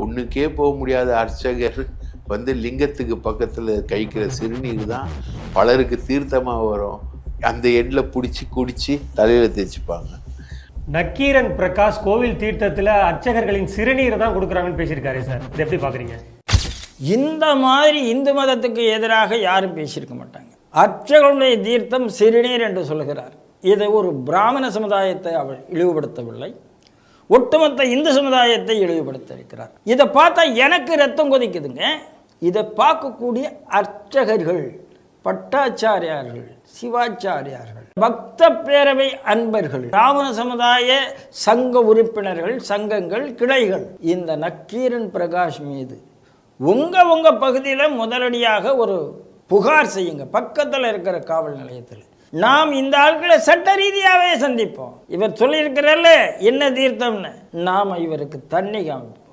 ஒன்றுக்கே போக முடியாத அர்ச்சகர் வந்து லிங்கத்துக்கு பக்கத்தில் கைக்கிற சிறுநீர் தான் பலருக்கு தீர்த்தமாக வரும். அந்த எண்ணில் பிடிச்சி குடித்து தலையில் தேய்ச்சிப்பாங்க. நக்கீரன் பிரகாஷ் கோவில் தீர்த்தத்தில் அர்ச்சகர்களின் சிறுநீரை தான் கொடுக்குறாங்கன்னு பேசியிருக்காரு சார். இதை எப்படி பார்க்குறீங்க? இந்த மாதிரி இந்து மதத்துக்கு எதிராக யாரும் பேசியிருக்க மாட்டாங்க. அர்ச்சகருடைய தீர்த்தம் சிறுநீர் என்று சொல்கிறார் இதை ஒரு பிராமண சமுதாயத்தை அவர் இழிவுபடுத்தவில்லை. ஒட்டுமொத்த இந்து சமுதாயத்தை இழிவுபடுத்த இருக்கிறார் இதை பார்த்தா எனக்கு ரத்தம் கொதிக்குதுங்க. இதை பார்க்கக்கூடிய அர்ச்சகர்கள் பட்டாச்சாரியார்கள் சிவாச்சாரியார்கள் பக்த பேரவை அன்பர்கள் ராவண சமுதாய சங்க உறுப்பினர்கள் சங்கங்கள் கிளைகள் இந்த நக்கீரன் பிரகாஷ் மீது உங்க உங்க பகுதியில் முதலடியாக ஒரு புகார் செய்யுங்க. பக்கத்தில் இருக்கிற காவல் நிலையத்தில். நாம் இந்த ஆட்களை சட்ட ரீதியாகவே சந்திப்போம். இவர் சொல்லியிருக்கிறார்ல என்ன தீர்த்தம்னு? நாம இவருக்கு தண்ணி காமிப்போம்